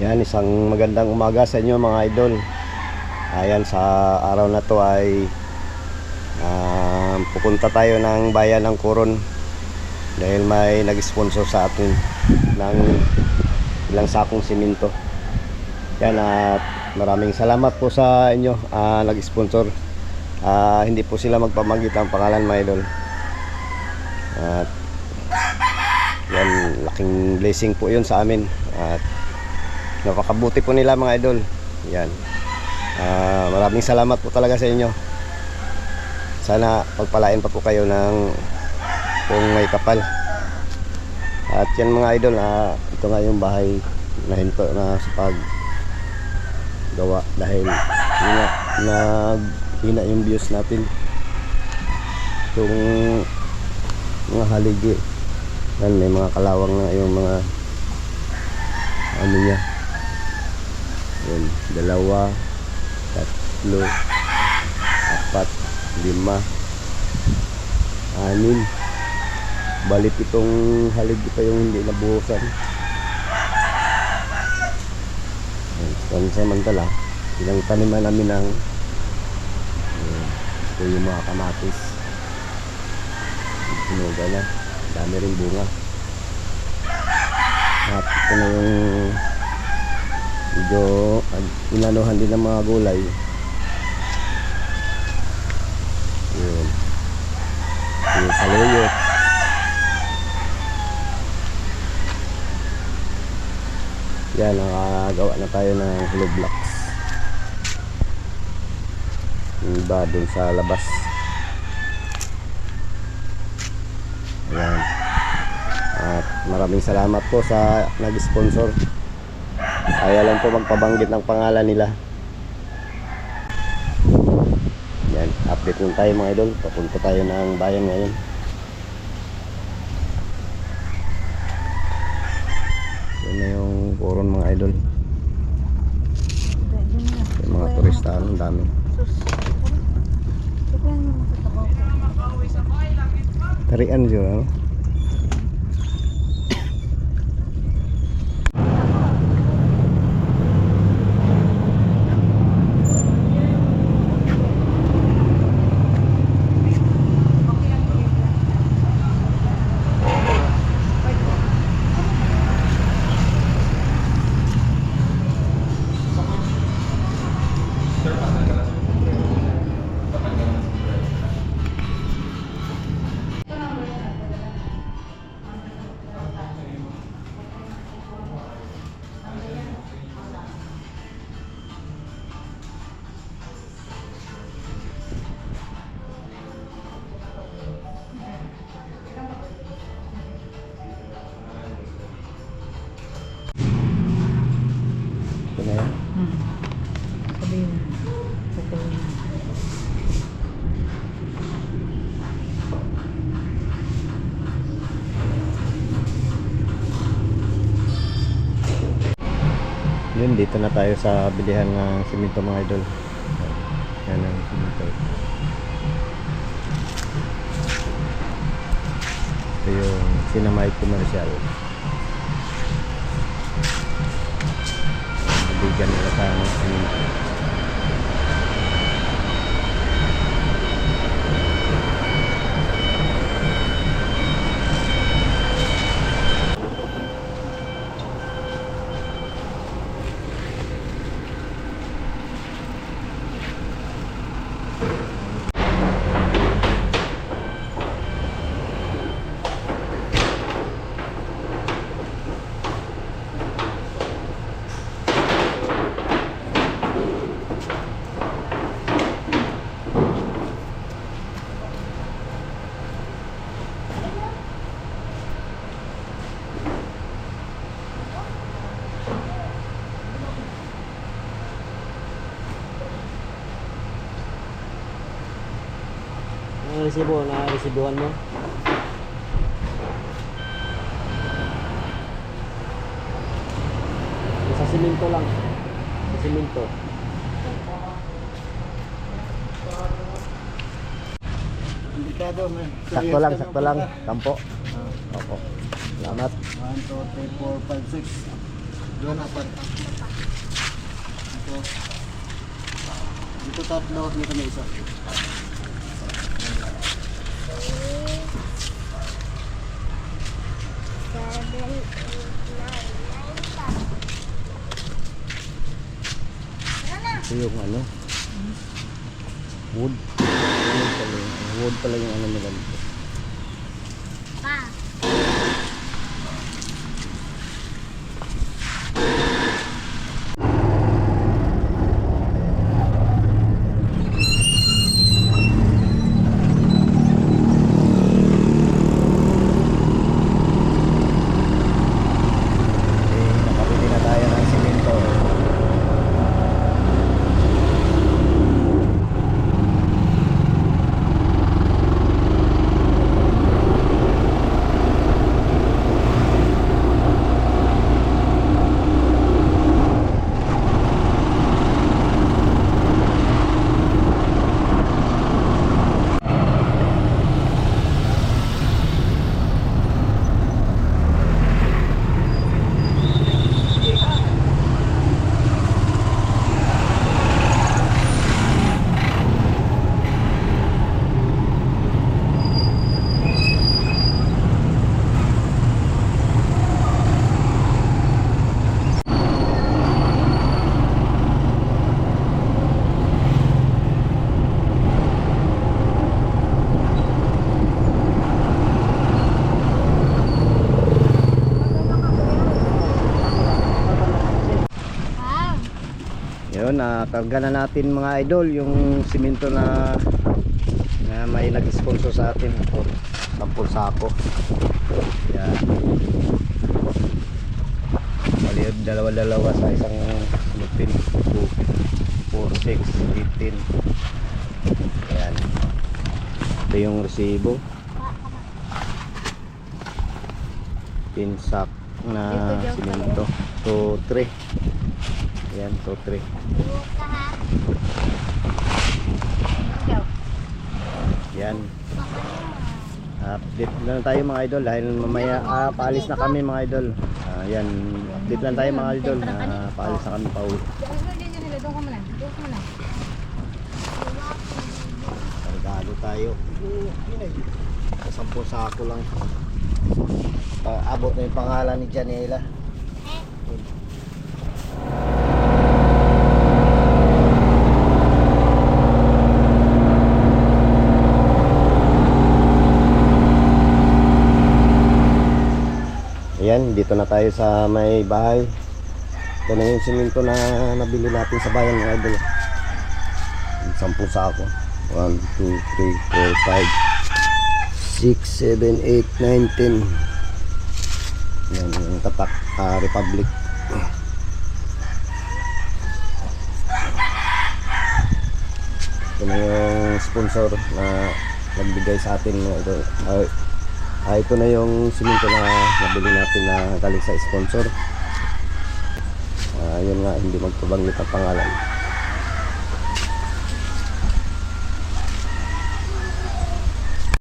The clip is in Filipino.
Yan, isang magandang umaga sa inyo mga idol. Ayan, sa araw na to ay ah, pupunta tayo ng bayan ng Coron dahil may nag-sponsor sa atin ng ilang sakong simento. Yan at maraming salamat po sa inyo ah, nag-sponsor. Ah, hindi po sila magpamagit ang pangalan mga idol. At yan, laking blessing po yun sa amin. At napakabuti po nila mga idol. Yan. Ah, maraming salamat po talaga sa inyo. Sana pagpalain pa po kayo ng kung may kapal. At yan mga idol, ah, ito nga yung bahay na hinto na sa pag gawa dahil yun nga, naghina yung views natin. Itong mga haligi. Yan, may mga kalawang na yung mga ano niya. Yan, dalawa, tatlo, apat, lima, anim. Balik itong haligi pa yung hindi nabuhusan. Yan, so, samantala, ilang taniman namin ng yan, ito yung mga kamatis. Sinuga na. Dami rin bunga. At ito na yung medyo ah, inanuhan din ng mga gulay. Yun. Yung saluyot. Yan, nakagawa na tayo ng hollow blocks. Yung iba dun sa labas. Ayan. At maraming salamat po sa nag-sponsor. Ayaw lang po magpabanggit ng pangalan nila. Yan, update lang tayo mga idol. Papunta tayo ng bayan ngayon. Yan na yung koron mga idol. Yung mga turista, ang dami. Tarian siya, ano? Yun, dito na tayo sa bilihan ng simento mga idol. Yan ang simento. Ito yung Sinamay Commercial. Bigan nila sa ano, simento. Ang resibo, na-resibuhan mo? Sa simento lang. Sa. Indikado, man. Sakto lang, sakto lang. Kampo. Opo. Salamat. 1, 2, 3, 4, 5, 6. Doon apat. Ito. Dito tatlo, dito may isa. Ito yung ano? Wood. Wood pala yung, wood pala yung ano nila dito. Eh, nakabili na tayo ng simento. Yun, nakarga na natin mga idol yung simento na na may nag-sponsor sa atin. Ito, 10 sako. Yan. Bali, dalawa-dalawa sa isang lupin. 4, 6, 15. Yan. Ito yung resibo. Pinsak na simento. 2, 3. Yan, 2, 3. Yan. Update lang tayo mga idol dahil mamaya ah, paalis na kami mga idol. Ah, yan, update lang tayo mga idol. Ah, paalis na kami pa uwi. Kargado tayo. Sampung sako lang. Pa- abot na yung pangalan ni Janela. Ayan, dito na tayo sa may bahay. Ito na yung simento na nabili natin sa bayan mga idol. Sampung sako. 1, 2, 3, 4, 5, 6, 7, 8, 9, 10. Yan, yung tatak ah, Republic. Ito na yung sponsor na nagbigay sa atin. Ito, ah, ah, ito na yung simento na nabili natin na galing sa sponsor. Ah, yun nga, hindi magpabanggit ang pangalan.